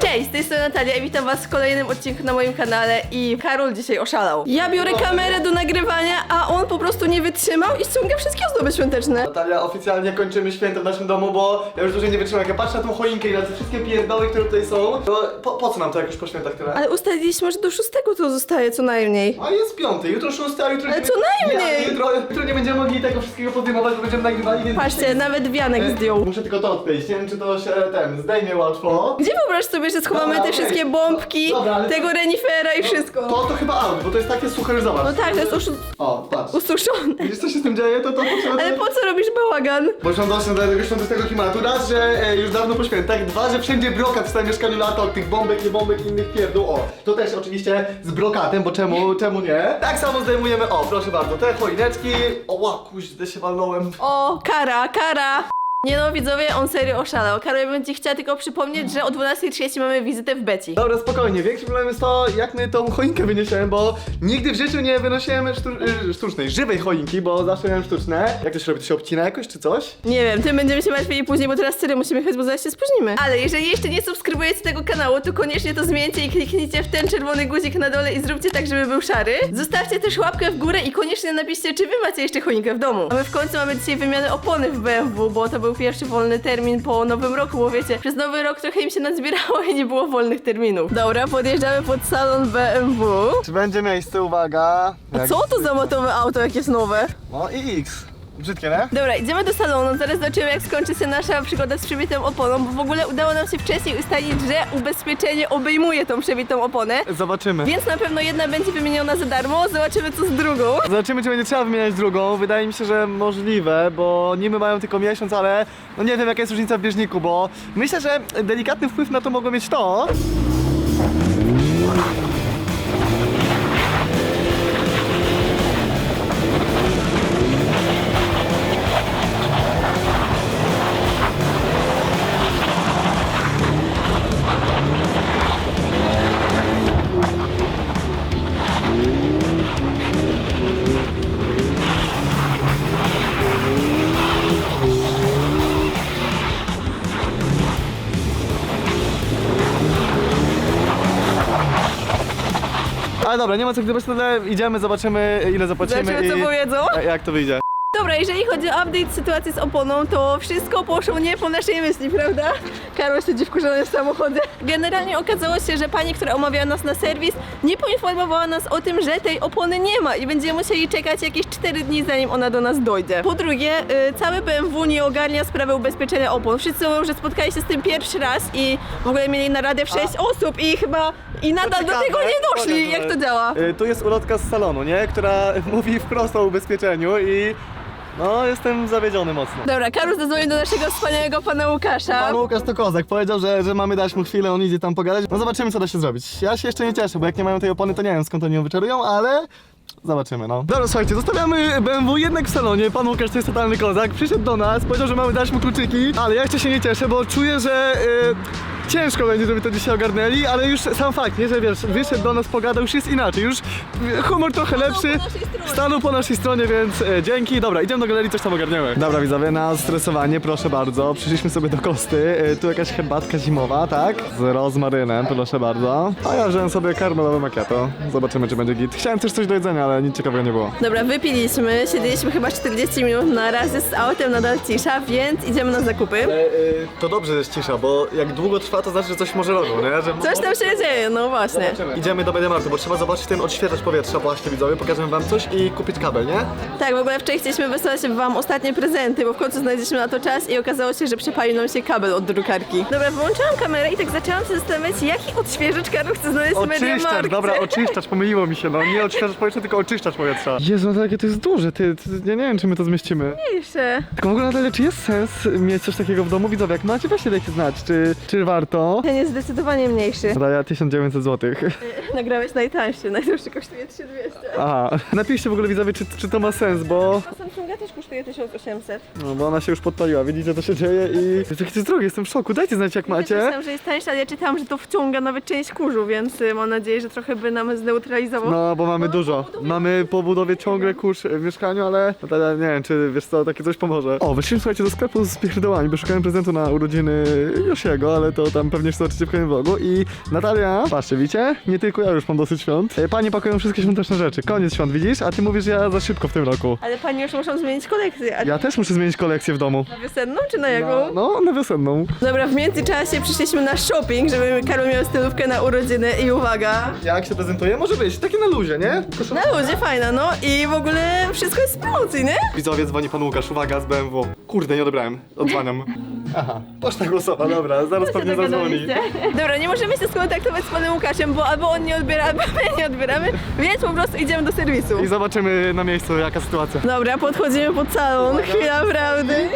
Cześć, z tej strony Natalia i witam was w kolejnym odcinku na moim kanale i Karol dzisiaj oszalał. Ja biorę kamerę do nagrywania, a on po prostu nie wytrzymał i ściąga wszystkie ozdoby świąteczne. Natalia, oficjalnie kończymy święto w naszym domu, bo ja już dłużej nie wytrzymam. Jak ja patrzę na tą choinkę i na te wszystkie pierdoły, które tutaj są, to po, po co nam to jak już po świętach tyle? Ale ustaliliśmy, że do szóstego to zostaje co najmniej. A jest piąty, jutro szósty, a jutro... Ale nie- co najmniej! Nie, jutro, jutro nie będziemy mogli tego wszystkiego podejmować, bo będziemy nagrywali, więc... Patrzcie, nawet wianek E, zdjął. Muszę tylko to odkleić, nie wiem czy to się ten zdejmie łatwo. Gdzie wyobraź sobie, że schowamy Dobra, te okej. wszystkie bombki, Dobra, ale- tego renifera i wszystko? To to chyba out, bo to jest takie suche, zobacz. No tak, to jest uszu- O, patrz. ususzone. Widzisz co się z tym dzieje? To to potrzeba... Ale po co robisz bałagan? Bo już mam dosyć do tego świątecznego klimatu. Raz, że e, już dawno po świętach. Dwa, że wszędzie brokat w swoim mieszkaniu lata od tych bombek, nie bombek i innych pierdół. O, to też oczywiście z brokatem, bo czemu, czemu nie? Tak samo zdejmujemy, o, proszę bardzo, te choineczki. O, ła, kuźdę się walnąłem. O, kara, kara! Nie no, widzowie, on serio oszalał. Karol, ja bym ci chciała tylko przypomnieć, że o 12.30 mamy wizytę w Beci. Dobra, spokojnie. Większy problem jest to, jak my tą choinkę wyniesiemy, bo nigdy w życiu nie wynosiłem sztu y, sztucznej, żywej choinki, bo zawsze miałem sztuczne. Jak to się robi? To się obcina jakoś, czy coś? Nie wiem, tym będziemy się martwili później, bo teraz serio musimy jechać, bo zaraz się spóźnimy. Ale jeżeli jeszcze nie subskrybujecie tego kanału, to koniecznie to zmieńcie i kliknijcie w ten czerwony guzik na dole i zróbcie tak, żeby był szary. Zostawcie też łapkę w górę i koniecznie napiszcie, czy wy macie jeszcze choinkę w domu. A my w końcu mamy dzisiaj wymianę opony w BMW, bo to był pierwszy wolny termin po nowym roku, bo wiecie, przez nowy rok trochę im się nazbierało i nie było wolnych terminów. Dobra, podjeżdżamy pod salon BMW. Czy będzie miejsce? Uwaga. A co to za motowe auto, jak jest nowe? O, i X. Brzydkie, nie? Dobra, idziemy do salonu, zaraz zobaczymy jak skończy się nasza przygoda z przebitą oponą, bo w ogóle udało nam się wcześniej ustalić, że ubezpieczenie obejmuje tą przebitą oponę. Zobaczymy. Więc na pewno jedna będzie wymieniona za darmo, zobaczymy co z drugą. Zobaczymy, czy będzie trzeba wymieniać drugą. Wydaje mi się, że możliwe, bo niby mają tylko miesiąc, ale no nie wiem, jaka jest różnica w bieżniku, bo myślę, że delikatny wpływ na to mogło mieć to. Ale dobra, nie ma co gdybać, ale idziemy, zobaczymy ile zapłacimy Zobaczymy co i powiedzą. a- jak to wyjdzie. Dobra, jeżeli chodzi o update sytuacji z oponą, to wszystko poszło nie po naszej myśli, prawda? Karol siedzi wkurzony w samochodzie. Generalnie okazało się, że pani, która omawiała nas na serwis, nie poinformowała nas o tym, że tej opony nie ma i będziemy musieli czekać jakieś 4 dni, zanim ona do nas dojdzie. Po drugie, y, cały BMW nie ogarnia sprawy ubezpieczenia opon. Wszyscy mówią, że spotkali się z tym pierwszy raz i w ogóle mieli naradę w 6 osób i chyba i nadal do tego nie doszli. Jak to działa? Y, Tu jest ulotka z salonu, nie? Która mówi wprost o ubezpieczeniu i no jestem zawiedziony mocno. Dobra, Karol zadzwonił do naszego wspaniałego pana Łukasza. Pan Łukasz to kozak, powiedział, że, że mamy dać mu chwilę, on idzie tam pogadać. No zobaczymy co da się zrobić. Ja się jeszcze nie cieszę, bo jak nie mają tej opony, to nie wiem skąd oni ją wyczarują, ale... Zobaczymy, no. Dobra, słuchajcie, zostawiamy BMW jednak w salonie. Pan Łukasz to jest totalny kozak. Przyszedł do nas, powiedział, że mamy dać mu kluczyki, ale ja jeszcze się nie cieszę, bo czuję, że y, ciężko będzie, żeby to dzisiaj ogarnęli, ale już sam fakt, nie, że wiesz, wyszedł do nas, pogadał, już jest inaczej, już humor trochę lepszy. Stanął po naszej stronie, więc e, dzięki. Dobra, idziemy do galerii, coś tam ogarniemy. Dobra, widzowie, na stresowanie, proszę bardzo. Przyszliśmy sobie do Kosty. E, tu jakaś herbatka zimowa, tak? Z rozmarynem, proszę bardzo. A ja wziąłem sobie karmelowe macchiato. Zobaczymy, czy będzie git. Chciałem też coś do jedzenia, ale nic ciekawego nie było. Dobra, wypiliśmy, siedzieliśmy chyba 40 minut na razie z autem, nadal cisza, więc idziemy na zakupy. Ale e, to dobrze, że jest cisza, bo jak długo trwa, to znaczy, że coś może robią, nie? Że Coś tam się dzieje, no właśnie. Idziemy do Mediamarktu, bo trzeba zobaczyć ten odświetlacz powietrza właśnie widzowie, pokażemy wam coś i kupić kabel, nie? Tak, w ogóle wczoraj chcieliśmy wysłać wam ostatnie prezenty, bo w końcu znaleźliśmy na to czas i okazało się, że przepalił nam się kabel od drukarki. Dobra, wyłączyłam kamerę i tak zaczęłam się zastanawiać, jaki odświeżacz Karol chce znaleźć w Oczyszczacz, Mediamarkcie. dobra, oczyszczacz, pomyliło mi się, no nie odświeżacz powietrza, tylko oczyszczacz powietrza. Jezu, no jakie to jest duże, ty, ty, ja nie wiem, czy my to zmieścimy. Mniejsze. Tylko w ogóle Natalia, czy jest sens mieć coś takiego w domu? Widzowie, jak macie, weźcie dajcie znać, czy, czy warto? Ten jest zdecydowanie mniejszy. Natalia, 1900 zł. Nagrałeś najtańszy, najdroższy kosztuje 3200. Aha, napiszcie w ogóle widzowie, czy, czy to ma sens, bo, A Samsunga też kosztuje 1800. no, bo ona się już podpaliła, widzicie, co się dzieje i... Jest jakie to jest drogie, jestem w szoku, dajcie znać, jak Ja macie. myślałam, że jest tańszy, ale ja czytałam, że to wciąga nawet część kurzu, więc y, mam nadzieję, że trochę by nam zneutralizował. No, bo mamy No, dużo, mamy po budowie ciągle kurz w mieszkaniu, ale Natalia, nie wiem, czy wiesz co, takie coś pomoże. O, wyszliśmy słuchajcie do sklepu z pierdołami, bo szukałem prezentu na urodziny Josiego, ale to tam pewnie zobaczycie w kolejnym vlogu i Natalia, patrzcie, widzicie? Nie tylko ja już mam dosyć świąt. E, Panie pakują wszystkie świąteczne rzeczy, koniec świąt, widzisz? A ty mówisz, że ja za szybko w tym roku. Ale pani już muszą zmienić kolekcję. A Ja też muszę zmienić kolekcję w domu. na wiosenną czy na jaką? No, no na wiosenną. Dobra, w międzyczasie przyszliśmy na shopping, żeby Karol miał stylówkę na urodziny i uwaga. Jak się prezentuje? Może być, takie na luzie, nie? Na ludzie, fajna, no i w ogóle wszystko jest w promocji, nie? Widzowie, dzwoni pan Łukasz, uwaga, z BMW. Kurde, nie odebrałem, odzwaniam. Aha, poczta głosowa, dobra, zaraz pewnie zadzwoni. Dobra, nie możemy się skontaktować z panem Łukaszem, bo albo on nie odbiera, albo my nie odbieramy, więc po prostu idziemy do serwisu. I zobaczymy na miejscu, jaka sytuacja. Dobra, podchodzimy pod salon, chwila prawdy.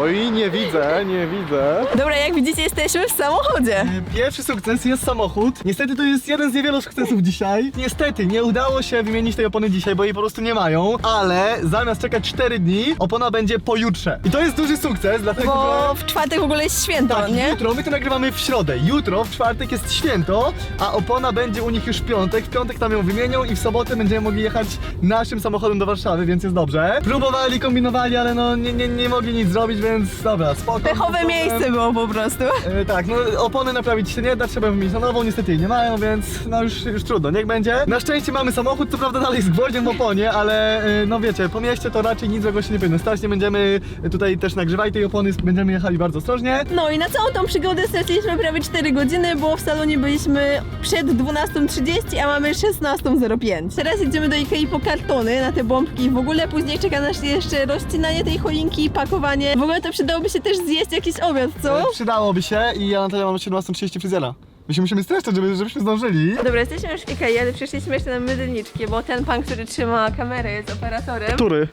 Oj, nie widzę, nie widzę. Dobra, jak widzicie, jesteśmy w samochodzie. Pierwszy sukces jest samochód. Niestety to jest jeden z niewielu sukcesów dzisiaj. Niestety nie udało się wymienić tej opony dzisiaj, bo jej po prostu nie mają, ale zamiast czekać 4 dni, opona będzie pojutrze. I to jest duży sukces, dlatego Bo w czwartek w ogóle jest święto, Tak, nie? jutro, my to nagrywamy w środę. Jutro, w czwartek jest święto, a opona będzie u nich już w piątek. W piątek tam ją wymienią i w sobotę będziemy mogli jechać naszym samochodem do Warszawy, więc jest dobrze. Próbowali, kombinowali, ale no nie, nie, nie mogli nic zrobić, więc dobra, spoko. Pechowe miejsce było po prostu. E, tak, no opony naprawić się nie da, trzeba wymienić na nową, niestety jej nie mają, więc no już, już trudno, niech będzie. Na szczęście mamy samochód, co prawda dalej z gwoździem w oponie, ale e, no wiecie, po mieście to raczej nic złego się nie powinno stać, nie będziemy tutaj też nagrzewali tej opony, będziemy jechali bardzo ostrożnie. No i na całą tą przygodę straciliśmy prawie 4 godziny, bo w salonie byliśmy przed 12.30, a mamy 16.05. Teraz idziemy do Ikei po kartony na te bombki. W ogóle później czeka nas jeszcze rozcinanie tej choinki, pakowanie. W ogóle to przydałoby się też zjeść jakiś obiad, co? E, przydałoby się i ja Natalia mam 17.30 fryzjera. My się musimy streszczać, żeby, żebyśmy zdążyli. Dobra, jesteśmy już w Ikei, ale przyszliśmy jeszcze na mydelniczki, bo ten pan, który trzyma kamerę jest operatorem. Który?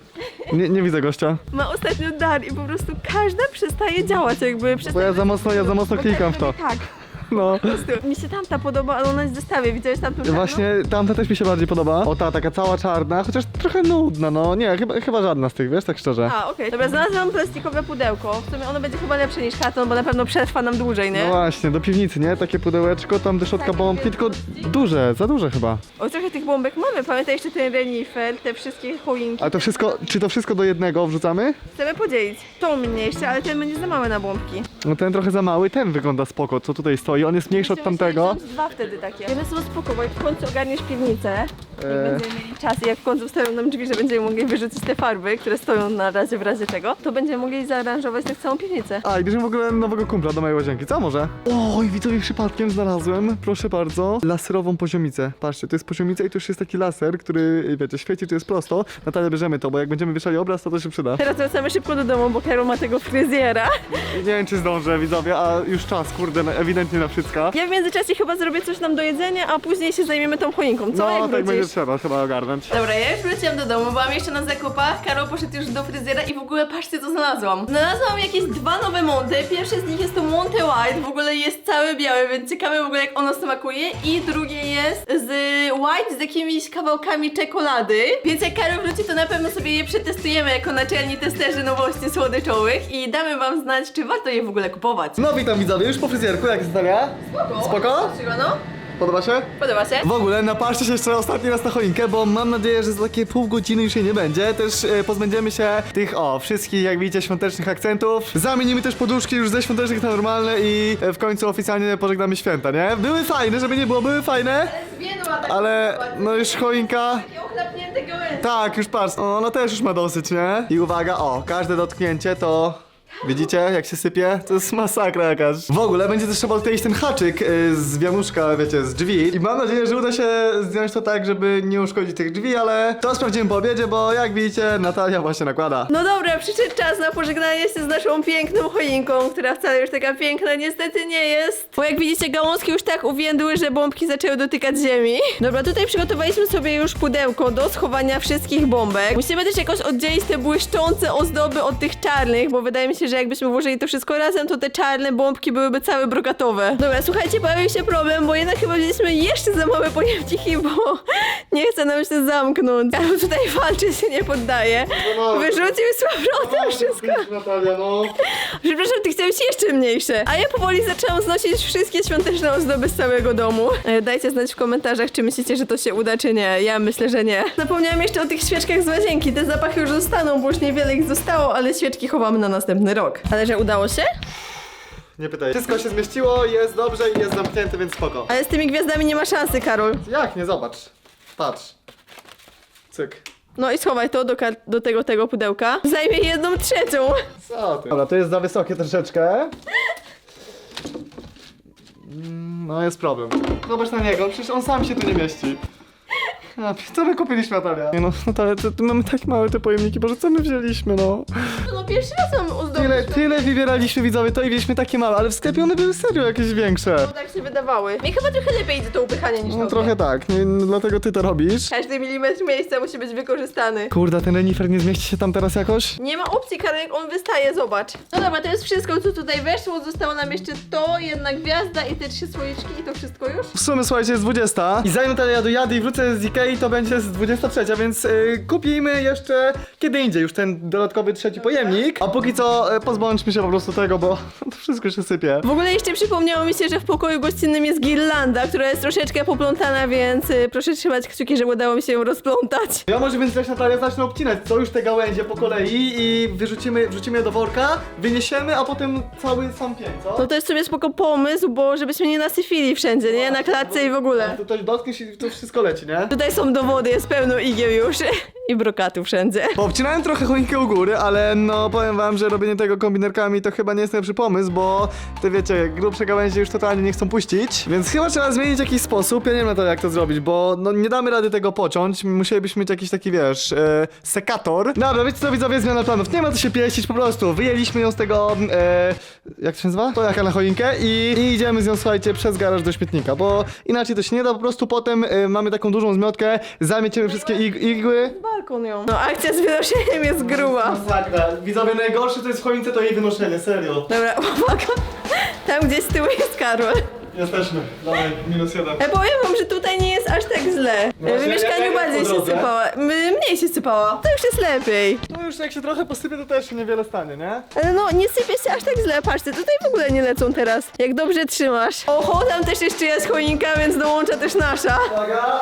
Nie, nie widzę gościa. Ma ostatnio dar i po prostu każda przestaje działać jakby. Bo ja za mocno, ja za mocno klikam w to. Tak, prostu. Mi się tamta podoba, ale ona jest w zestawie. Widziałeś tamtą czarną? Właśnie tamta też mi się bardziej podoba. O ta, taka cała czarna, chociaż trochę nudna, no nie, chyba, chyba żadna z tych, wiesz, tak szczerze. A, okej. Dobra, znalazłam plastikowe pudełko. W sumie ono będzie chyba lepsze niż karton, bo na pewno przetrwa nam dłużej, nie? No właśnie, do piwnicy, nie? Takie pudełeczko, tam do środka Tak, bombki, tylko duże, za duże chyba. O, trochę tych bombek mamy. Pamiętaj jeszcze ten renifer, te wszystkie choinki. A to wszystko, czy to wszystko do jednego wrzucamy? Chcemy podzielić. To mniejsze, ale ten będzie za mały na bombki. No ten trochę za mały, ten wygląda spoko, co tutaj stoi, on jest mniejszy od tamtego. dwa wtedy takie. One są spoko, bo jak w końcu ogarniesz piwnicę, jak Eee. będziemy mieli czas i jak w końcu wstawią nam drzwi, że będziemy mogli wyrzucić te farby, które stoją na razie w razie czego, to będziemy mogli zaaranżować tak całą piwnicę. A, i bierzemy w ogóle nowego kumpla do mojej łazienki, co może? Oj, widzowie, przypadkiem znalazłem, proszę bardzo, laserową poziomicę. Patrzcie, to jest poziomica i to już jest taki laser, który, wiecie, świeci, czy jest prosto. Natalia, bierzemy to, bo jak będziemy wieszali obraz, to to się przyda. Teraz wracamy szybko do domu, bo Karol ma tego fryzjera. Nie wiem, czy zdążę, widzowie, a już czas, kurde, no, ewidentnie na wszystko. Ja w międzyczasie chyba zrobię coś nam do jedzenia, a później się zajmiemy tą choinką. Co? No, jak tak będzie wrócisz? trzeba, chyba ogarnąć. Dobra, ja już wróciłam do domu, byłam jeszcze na zakupach, Karol poszedł już do fryzjera i w ogóle patrzcie co znalazłam. Znalazłam jakieś dwa nowe monty, pierwsze z nich jest to Monte White, w ogóle jest cały biały, więc ciekawe w ogóle jak ono smakuje i drugie jest z White z jakimiś kawałkami czekolady, więc jak Karol wróci to na pewno sobie je przetestujemy jako naczelni testerzy nowości słodyczowych i damy wam znać czy warto je w ogóle kupować. No witam widzowie, już po fryzjerku, jak jest Natalia? Spoko? No, Podoba się? podoba się? W ogóle napaszcie się jeszcze ostatni raz na choinkę, bo mam nadzieję, że za takie pół godziny już jej nie będzie. Też e, pozbędziemy się tych, o, wszystkich, jak widzicie, świątecznych akcentów. Zamienimy też poduszki już ze świątecznych na normalne i e, w końcu oficjalnie pożegnamy święta, nie? Były fajne, żeby nie było, były fajne, Zwiedła tak ale no już choinka... Takie. Tak, już patrz, o, ona też już ma dosyć, nie? I uwaga, o, każde dotknięcie to... Widzicie, jak się sypie? To jest masakra jakaś. W ogóle będzie też trzeba odkleić ten haczyk y, z wianuszka, wiecie, z drzwi. I mam nadzieję, że uda się zdjąć to tak, żeby nie uszkodzić tych drzwi, ale to sprawdzimy po obiedzie, bo jak widzicie, Natalia właśnie nakłada. No dobra, przyszedł czas na pożegnanie się z naszą piękną choinką, która wcale już taka piękna niestety nie jest. Bo jak widzicie, gałązki już tak uwiędły, że bombki zaczęły dotykać ziemi. Dobra, tutaj przygotowaliśmy sobie już pudełko do schowania wszystkich bombek. Musimy też jakoś oddzielić te błyszczące ozdoby od tych czarnych, bo wydaje mi się, że jakbyśmy włożyli to wszystko razem, to te czarne bombki byłyby całe brokatowe. Dobra, słuchajcie, pojawił się problem, bo jednak chyba wzięliśmy jeszcze za małe pojemniki, bo Nie chce nam się zamknąć. Karol tutaj walczy, się nie poddaje. no. Wyrzucił z powrotem wszystko. Natalia, no. Przepraszam, ty chciałeś jeszcze mniejsze. A ja powoli zaczęłam znosić wszystkie świąteczne ozdoby z całego domu. E, Dajcie znać w komentarzach, czy myślicie, że to się uda, czy nie. Ja myślę, że nie. Zapomniałam jeszcze o tych świeczkach z łazienki. Te zapachy już zostaną, bo już niewiele ich zostało, ale świeczki chowamy na następny rok. Ale że udało się? Nie pytaj. Wszystko się zmieściło, jest dobrze i jest zamknięte, więc spoko. Ale z tymi gwiazdami nie ma szansy, Karol. Jak? Nie, zobacz. Patrz. Cyk. No i schowaj to do, kar- do tego, tego pudełka. Zajmie jedną trzecią. Co ty? Dobra, to jest za wysokie troszeczkę. Mm, No jest problem. Zobacz na niego, przecież on sam się tu nie mieści. A, co my kupiliśmy, Natalia? Nie no, Natalia, to, to mamy tak małe te pojemniki, Boże, co my wzięliśmy, no? No pierwszy raz mam. Tyle, tyle wybieraliśmy widzowie, to i wzięliśmy takie małe, ale w sklepie one były serio jakieś większe. No tak się wydawały. Mi chyba trochę lepiej idzie to upychanie niż No tobie. trochę tak, nie, no, dlatego ty to robisz. Każdy milimetr miejsca musi być wykorzystany. Kurde, ten renifer nie zmieści się tam teraz jakoś? Nie ma opcji, Karol, jak on wystaje, zobacz. No dobra, to jest wszystko, co tutaj weszło. Zostało nam jeszcze to, jedna gwiazda i te trzy słoiczki i to wszystko już. W sumie słuchajcie, jest 20. I zanim Natalia dojadę i wrócę z Ikei, to będzie z 23, więc yy, kupimy jeszcze kiedy indziej już ten dodatkowy trzeci pojemnik. A póki co yy, pozbądźmy się po prostu tego, bo to wszystko się sypie. W ogóle jeszcze przypomniało mi się, że w pokoju gościnnym jest girlanda, która jest troszeczkę poplątana, więc y, proszę trzymać kciuki, żeby udało mi się ją rozplątać. Ja może więc też Natalia zacznę obcinać co już te gałęzie po kolei i wyrzucimy, wrzucimy je do worka, wyniesiemy, a potem cały sam pień, co? No to jest sobie spoko pomysł, bo żebyśmy nie nasyfili wszędzie, nie? Na klatce i w ogóle. To, to dotkniesz i to wszystko leci, nie? Tutaj są dowody, jest pełno igieł już i brokatu wszędzie. Obcinałem trochę choinkę u góry, ale no powiem wam, że robienie tego kombinerkami to chyba nie jest najlepszy pomysł, bo te wiecie, grubsze gałęzie już totalnie nie chcą puścić, więc chyba trzeba zmienić jakiś sposób, ja nie wiem na to jak to zrobić, bo no nie damy rady tego pociąć, musielibyśmy mieć jakiś taki wiesz, e, sekator. Dobra, wiecie co widzowie, zmiana planów, nie ma co się pieścić, po prostu wyjęliśmy ją z tego, e, jak to się nazywa? To jaka na choinkę i, i idziemy z nią, słuchajcie, przez garaż do śmietnika, bo inaczej to się nie da, po prostu potem e, mamy taką dużą zmiotkę, zamieciemy wszystkie ig igły, Balkon ją. No akcja z wynoszeniem jest gruba. Masakra. Widzowie, najgorsze to jest w choince to jej wynoszenie, serio. Dobra, uwaga. Tam gdzie z tyłu jest Karol. Jesteśmy. Dawaj, minus jeden. Ja powiem wam, że tutaj nie jest aż tak źle. Właśnie, w mieszkaniu jak bardziej po się drodze? sypała. M- Mniej się sypała. To już jest lepiej. No już jak się trochę posypie, to też się niewiele stanie, nie? Ale no, nie sypie się aż tak źle. Patrzcie, tutaj w ogóle nie lecą teraz. Jak dobrze trzymasz. Oho, tam też jeszcze jest choinka, więc dołącza też nasza. Uwaga.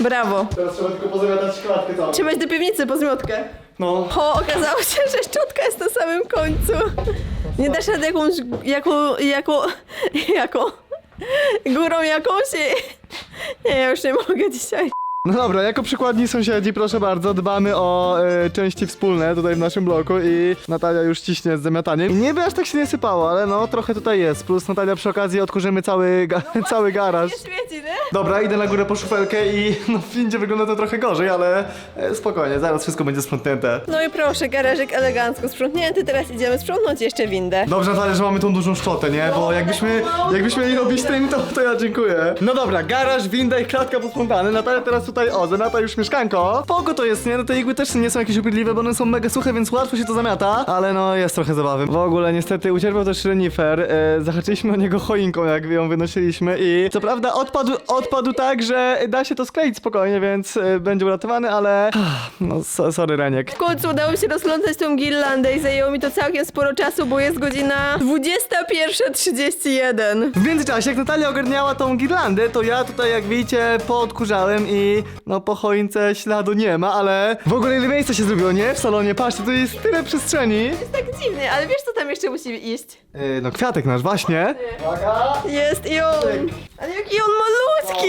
Brawo. Teraz trzeba tylko pozamiatać klatkę całą. Trzeba iść do piwnicy po zmiotkę. No. O, okazało się, że szczotka jest na samym końcu. Nie dasz rady jakąś, jaką, jaką, jaką, górą jakąś i... Nie, ja już nie mogę dzisiaj. No dobra, jako przykładni sąsiedzi, proszę bardzo, dbamy o e, części wspólne tutaj w naszym bloku i Natalia już ciśnie z zamiataniem. I niby aż tak się nie sypało, ale no trochę tutaj jest. Plus Natalia przy okazji odkurzymy cały, ga cały garaż. Nie świeci, nie? Dobra, idę na górę po szufelkę i no w windzie wygląda to trochę gorzej, ale e, spokojnie, zaraz wszystko będzie sprzątnięte. No i proszę, garażek elegancko sprzątnięty, teraz idziemy sprzątnąć jeszcze windę. Dobrze, Natalia, że mamy tą dużą szczotę, nie? Bo jakbyśmy, jakbyśmy mieli robić tym, to, to ja dziękuję. No dobra, garaż, winda i klatka posprzątane. Natalia teraz tutaj, o, zamiata już mieszkanko. Spoko to jest, nie? No te igły też nie są jakieś upierdliwe, bo one są mega suche, więc łatwo się to zamiata. Ale no, jest trochę zabawy. W ogóle, niestety, ucierpiał też renifer. E, zahaczyliśmy o niego choinką, jak ją wynosiliśmy i co prawda odpadł, odpadł tak, że da się to skleić spokojnie, więc e, będzie uratowany, ale... ah, No, so, sorry, Reniek. W końcu udało mi się rozplątać tą girlandę i zajęło mi to całkiem sporo czasu, bo jest godzina 21.31. W międzyczasie, jak Natalia ogarniała tą girlandę, to ja tutaj, jak widzicie, poodkurzałem i no po choince śladu nie ma, ale w ogóle ile miejsca się zrobiło, nie? W salonie, patrzcie, tu jest tyle przestrzeni. Jest tak dziwnie, ale wiesz co tam jeszcze musi iść? Yy, no kwiatek nasz, właśnie. Jest i on! Ale jaki on malutki!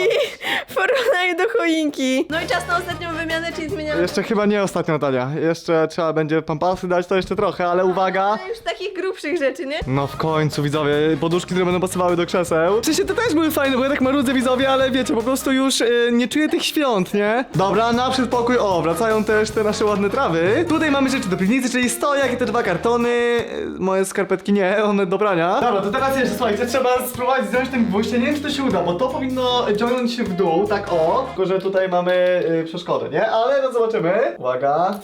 W porównaniu do choinki. No i czas na ostatnią wymianę, czyli zmieniamy... Jeszcze chyba nie ostatnio, Natalia. Jeszcze trzeba będzie pampasy dać, to jeszcze trochę, ale uwaga. Ale już takich grubszych rzeczy, nie? No w końcu, widzowie, poduszki, które będą pasowały do krzeseł. Czy się te też były fajne, bo ja tak marudzę, widzowie, ale wiecie, po prostu już y, nie czuję tych świąt, nie? Dobra, na przedpokój, o, wracają też te nasze ładne trawy. Tutaj mamy rzeczy do piwnicy, czyli stojak i te dwa kartony. Y, Moje skarpetki nie, one do prania. Dobra, to teraz jeszcze, słuchajcie, trzeba spróbować zdjąć ten gwóźdź, ja nie wiem, czy to się uda, bo to powinno ciągnąć się w dół, tak o. Tylko, że tutaj mamy y, przeszkodę, nie? Ale no zobaczymy. Uwaga.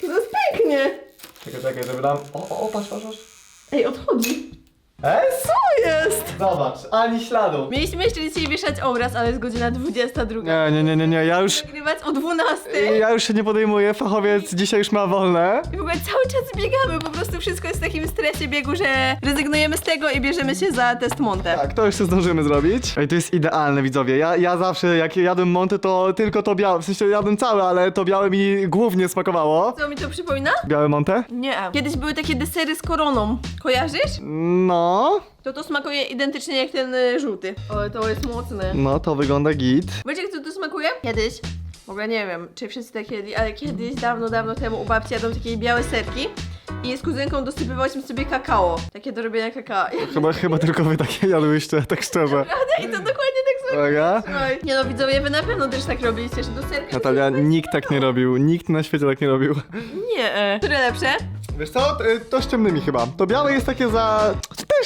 To jest pięknie! Czekaj, czekaj, żeby nam... O, o, o, patrz, patrz, patrz. Ej, odchodzi. E? Co jest? Zobacz, ani śladu. Mieliśmy jeszcze dzisiaj wieszać obraz, ale jest godzina 22. Nie, nie, nie, nie, nie, ja już... Nagrywać o 12. Ja już się nie podejmuję, fachowiec dzisiaj już ma wolne. I w ogóle cały czas biegamy, po prostu wszystko jest w takim stresie biegu, że rezygnujemy z tego i bierzemy się za test Monte. Tak, to jeszcze zdążymy zrobić. Ej, to jest idealne, widzowie. Ja, ja zawsze, jak jadłem Monty, to tylko to białe, w sensie jadłem całe, ale to białe mi głównie smakowało. Co mi to przypomina? Białe Monte? Nie. Kiedyś były takie desery z koroną. Kojarzysz? No, To to smakuje identycznie jak ten y, żółty. O, to jest mocne. no to wygląda git. Wiecie, jak to tu smakuje? Kiedyś. W ogóle nie wiem, czy wszyscy tak jedli, ale kiedyś, dawno, dawno temu u babci jadłem takie białe serki i z kuzynką dosypywałyśmy sobie kakao. Takie do robienia kakao. Chyba, chyba tylko wy takie jadłyście, tak szczerze. I to dokładnie tak samo. Uwaga. Nie no, widzowie, wy na pewno też tak robiliście, że do serka... Natalia, nikt tak nie robił, nikt na świecie tak nie robił. Nie. e. Które lepsze? Wiesz co, to, to z ciemnymi chyba. To białe jest takie za...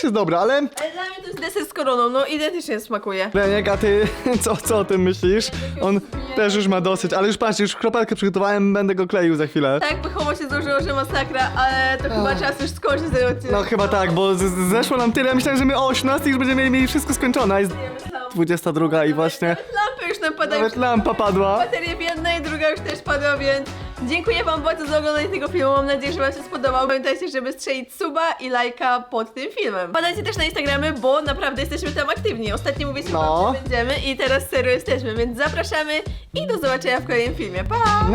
To też jest dobre, ale... Ale dla mnie to jest deser z koroną, no identycznie smakuje. Leniek, a ty co, co o tym myślisz? On też już ma dosyć, ale już patrz, już kropelkę przygotowałem, będę go kleił za chwilę. Tak by homo się złożyło, że masakra, ale to chyba czas już skończyć ten odcinek. No chyba tak, bo z- z- zeszło nam tyle, myślałem, że my o 18 już będziemy mieli wszystko skończone, a jest Nawet 22 i właśnie lampy już nam padają. nawet lampa padła. Bateria w jednej, druga już też padła, więc dziękuję wam bardzo za oglądanie tego filmu. Mam nadzieję, że wam się spodobał. Pamiętajcie, żeby strzelić suba i lajka pod tym filmem. Badajcie też na Instagramy, bo naprawdę jesteśmy tam aktywni. Ostatnio mówiliśmy No. wam, że będziemy i teraz serio jesteśmy, więc zapraszamy i do zobaczenia w kolejnym filmie. Pa!